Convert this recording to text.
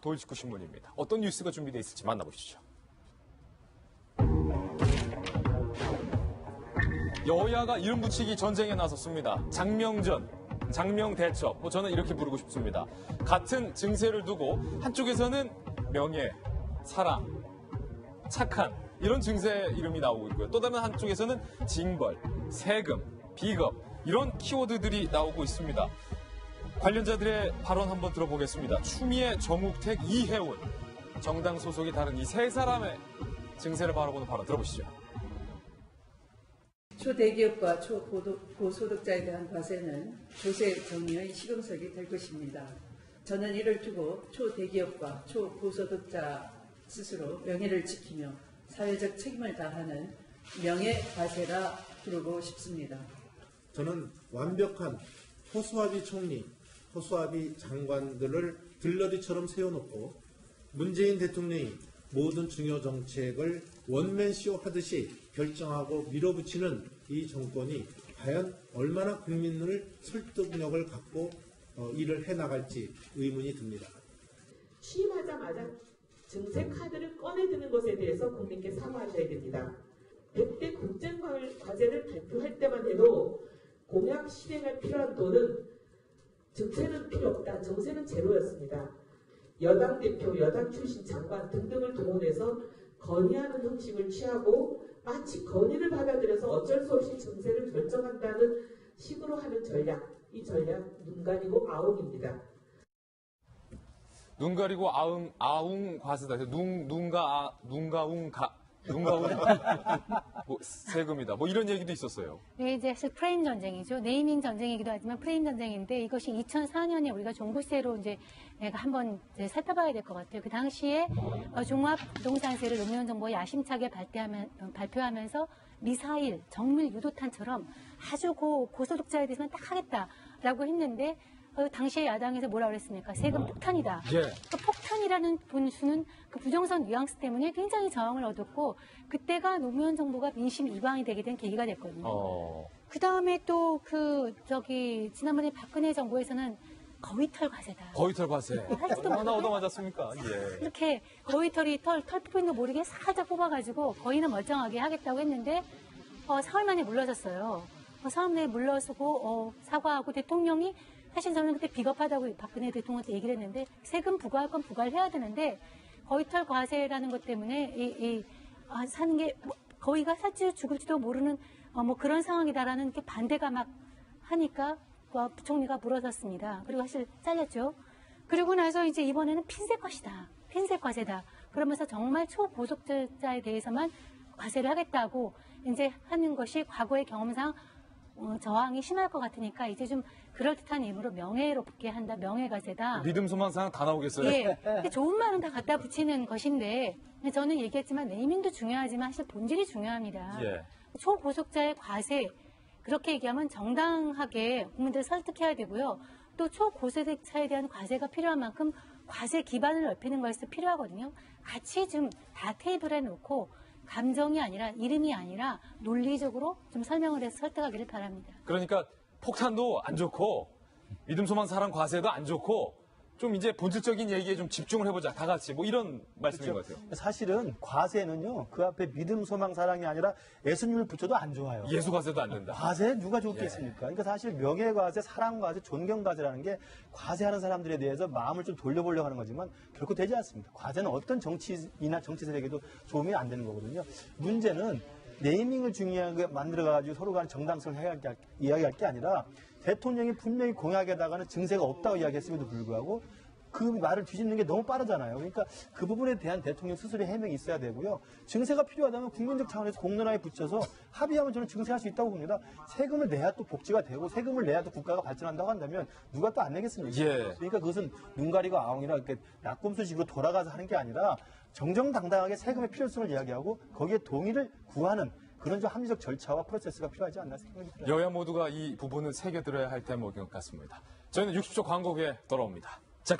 도일직구 신문입니다. 어떤 뉴스가 준비되어 있을지 만나보시죠. 여야가 이름 붙이기 전쟁에 나섰습니다. 장명전, 장명대첩. 뭐 저는 이렇게 부르고 싶습니다. 같은 증세를 두고 한쪽에서는 명예, 사랑, 착한 이런 증세 이름이 나오고 있고요. 또 다른 한쪽에서는 징벌, 세금, 비겁 이런 키워드들이 나오고 있습니다. 관련자들의 발언 한번 들어보겠습니다. 추미애, 정욱택, 이혜원 정당 소속이 다른 이 세 사람의 증세를 바라보는 발언 들어보시죠. 초대기업과 초고소득자에 대한 과세는 조세 정의의 시금석이 될 것입니다. 저는 이를 두고 초대기업과 초고소득자 스스로 명예를 지키며 사회적 책임을 다하는 명예과세라 부르고 싶습니다. 저는 완벽한 호수아비 총리, 호수아비 장관들을 들러리처럼 세워놓고 문재인 대통령이 모든 중요 정책을 원맨쇼 하듯이 결정하고 밀어붙이는 이 정권이 과연 얼마나 국민을 설득력을 갖고 어, 일을 해나갈지 의문이 듭니다. 취임하자마자 증세 카드를 꺼내드는 것에 대해서 국민께 사과하셔야 됩니다. 100대 국정 과제를 발표할 때만 해도 공약 실행에 필요한 돈은 증세는 필요 없다. 정세는 제로였습니다. 여당 대표, 여당 출신 장관 등등을 동원해서 건의하는 형식을 취하고 마치 건의를 받아들여서 어쩔 수 없이 증세를 결정한다는 식으로 하는 전략. 이 전략 눈 가리고 아웅입니다. 눈 가리고 아웅 아웅 과세다. 눈 눈가 아, 눈가웅 가 눈가웅 뭐, 세금이다. 뭐 이런 얘기도 있었어요. 네, 이제 사실 프레임 전쟁이죠. 네이밍 전쟁이기도 하지만 프레임 전쟁인데 이것이 2004년에 우리가 종부세로 이제 내가 한번 이제 살펴봐야 될 것 같아요. 그 당시에 어, 종합부동산세를 노무현 정부가 야심차게 어, 발표하면 서 미사일, 정밀 유도탄처럼 아주 고, 고소득자에 대해서만 딱 하겠다라고 했는데 어, 당시에 야당에서 뭐라 그랬습니까? 세금 폭탄이다. 예. 그폭 탄이라는 분수는 그 부정선 뉘앙스 때문에 굉장히 저항을 얻었고 그때가 노무현 정부가 민심 이방이 되게 된 계기가 됐거든요. 어. 그 다음에 또 그 저기 지난번에 박근혜 정부에서는 거위털 과세다. 거위털 과세. 얼마나 모르게 얻어 맞았습니까? 예. 이렇게 거위털이 털, 털 부분도 모르게 살짝 뽑아가지고 거위는 멀쩡하게 하겠다고 했는데 어, 사흘 만에 물러섰어요. 어, 사흘 만에 물러서고 어, 사과하고 대통령이 사실 저는 그때 비겁하다고 박근혜 대통령한테 얘기를 했는데 세금 부과할 건 부과를 해야 되는데 거위털 과세라는 것 때문에 이, 이 아, 사는 게 뭐, 거위가 살지 죽을지도 모르는 어, 뭐 그런 상황이다라는 이렇게 반대가 막 하니까 어, 부총리가 물러섰습니다. 그리고 사실 잘렸죠. 그리고 나서 이제 이번에는 핀셋 과시다. 핀셋 과세다. 그러면서 정말 초고속자에 대해서만 과세를 하겠다고 이제 하는 것이 과거의 경험상 어, 저항이 심할 것 같으니까 이제 좀 그럴듯한 의미로 명예롭게 한다. 명예과세다. 믿음 소망상 다 나오겠어요. 예. 근데 좋은 말은 다 갖다 붙이는 것인데 저는 얘기했지만 네이밍도 중요하지만 사실 본질이 중요합니다. 예. 초고속자의 과세 그렇게 얘기하면 정당하게 국민들을 설득해야 되고요. 또 초고소득자에 대한 과세가 필요한 만큼 과세 기반을 넓히는 것이 필요하거든요. 같이 좀 다 테이블에 놓고 감정이 아니라 이름이 아니라 논리적으로 좀 설명을 해서 설득하기를 바랍니다. 그러니까 폭탄도 안 좋고 믿음 소망 사랑 과세도 안 좋고 좀 이제 본질적인 얘기에 좀 집중을 해보자 다 같이 뭐 이런 말씀인 것 같아요. 사실은 과세는요 그 앞에 믿음 소망 사랑이 아니라 예수님을 붙여도 안 좋아요. 예수 과세도 안 된다. 과세 누가 좋겠습니까? 그러니까 사실 명예 과세, 사랑 과세, 존경 과세라는 게 과세하는 사람들에 대해서 마음을 좀 돌려보려고 하는 거지만 결코 되지 않습니다. 과세는 어떤 정치인이나 정치 세력에도 도움이 안 되는 거거든요. 문제는 네이밍을 중요하게 만들어가지고 서로 간에 정당성을 이야기할 게 아니라 대통령이 분명히 공약에다가는 증세가 없다고 이야기했음에도 불구하고 그 말을 뒤집는 게 너무 빠르잖아요. 그러니까 그 부분에 대한 대통령 스스로의 해명이 있어야 되고요. 증세가 필요하다면 국민적 차원에서 공론화에 붙여서 합의하면 저는 증세할 수 있다고 봅니다. 세금을 내야 또 복지가 되고 세금을 내야 또 국가가 발전한다고 한다면 누가 또 안 내겠습니까? 예. 그러니까 그것은 눈 가리고 아웅이라 이렇게 낙곰수식으로 돌아가서 하는 게 아니라 정정당당하게 세금의 필요성을 이야기하고 거기에 동의를 구하는 그런 좀 합리적 절차와 프로세스가 필요하지 않나 생각이 들어요. 여야 모두가 이 부분을 새겨들어야 할 대목인 것 같습니다. 저희는 60초 광고 후에 돌아옵니다.